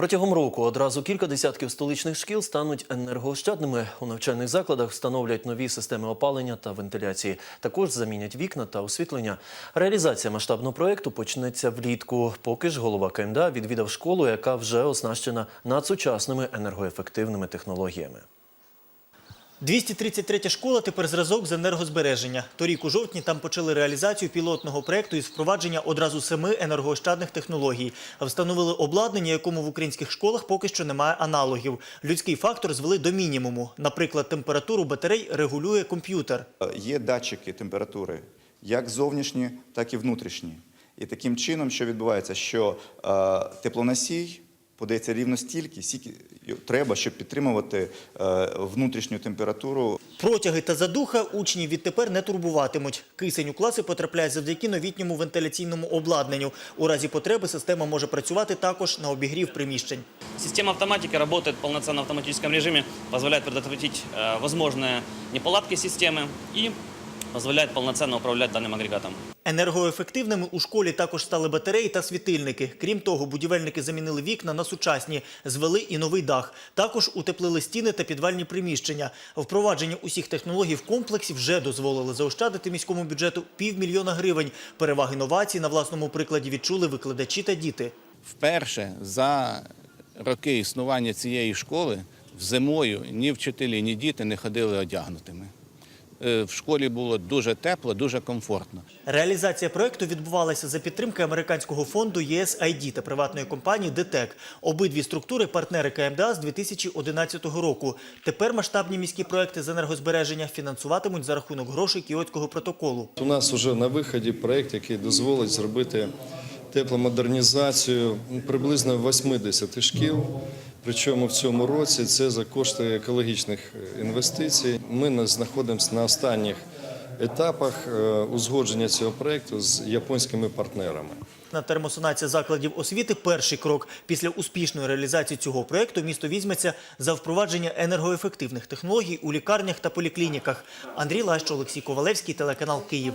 Протягом року одразу кілька десятків столичних шкіл стануть енергоощадними. У навчальних закладах встановлять нові системи опалення та вентиляції. Також замінять вікна та освітлення. Реалізація масштабного проекту почнеться влітку. Поки ж голова КМДА відвідав школу, яка вже оснащена надсучасними енергоефективними технологіями. 233 школа тепер зразок з енергозбереження. Торік у жовтні там почали реалізацію пілотного проекту із впровадження одразу семи енергоощадних технологій. Встановили обладнання, якому в українських школах поки що немає аналогів. Людський фактор звели до мінімуму. Наприклад, температуру батарей регулює комп'ютер. Є датчики температури, як зовнішні, так і внутрішні. І таким чином, що відбувається, що е, теплоносій подається рівно стільки, скільки треба, щоб підтримувати е, внутрішню температуру Протяги та задуха учні відтепер не турбуватимуть. Кисень у класи потрапляє завдяки новітньому вентиляційному обладнанню. У разі потреби система може працювати також на обігрів приміщень. Система автоматики работает в полноценном автоматическом режиме, позволяет предотвратить э, возможные неполадки системы и позволяет полноценно управлять данным агрегатом. Енергоефективними у школі також стали батареї та світильники. Крім того, будівельники замінили вікна на сучасні, звели і новий дах. Також утеплили стіни та підвальні приміщення. Впровадження усіх технологій в комплексі вже дозволили заощадити міському бюджету півмільйона гривень. Переваги новацій на власному прикладі відчули викладачі та діти. Вперше за роки існування цієї школи в зимою ні вчителі, ні діти не ходили одягнутими. Е, В школі було дуже тепло, дуже комфортно. Реалізація проекту відбувалася за підтримки американського фонду USAID та приватної компанії ДТЕК. Обидві структури партнери КМДА з 2011 року. Тепер масштабні міські проекти з енергозбереження фінансуватимуть за рахунок грошей Кіотського протоколу. У нас вже на виході проєкт, який дозволить зробити тепломодернізацію приблизно 80 шкіл. Причому в цьому році це за кошти екологічних інвестицій. Ми на- знаходимося на останніх етапах е, узгодження цього проєкту з японськими партнерами. На термосонація закладів освіти перший крок. Після успішної реалізації цього проекту місто візьметься за впровадження енергоефективних технологій у лікарнях та поліклініках. Андрій Лащ, Олексій Ковалевський, телеканал Київ.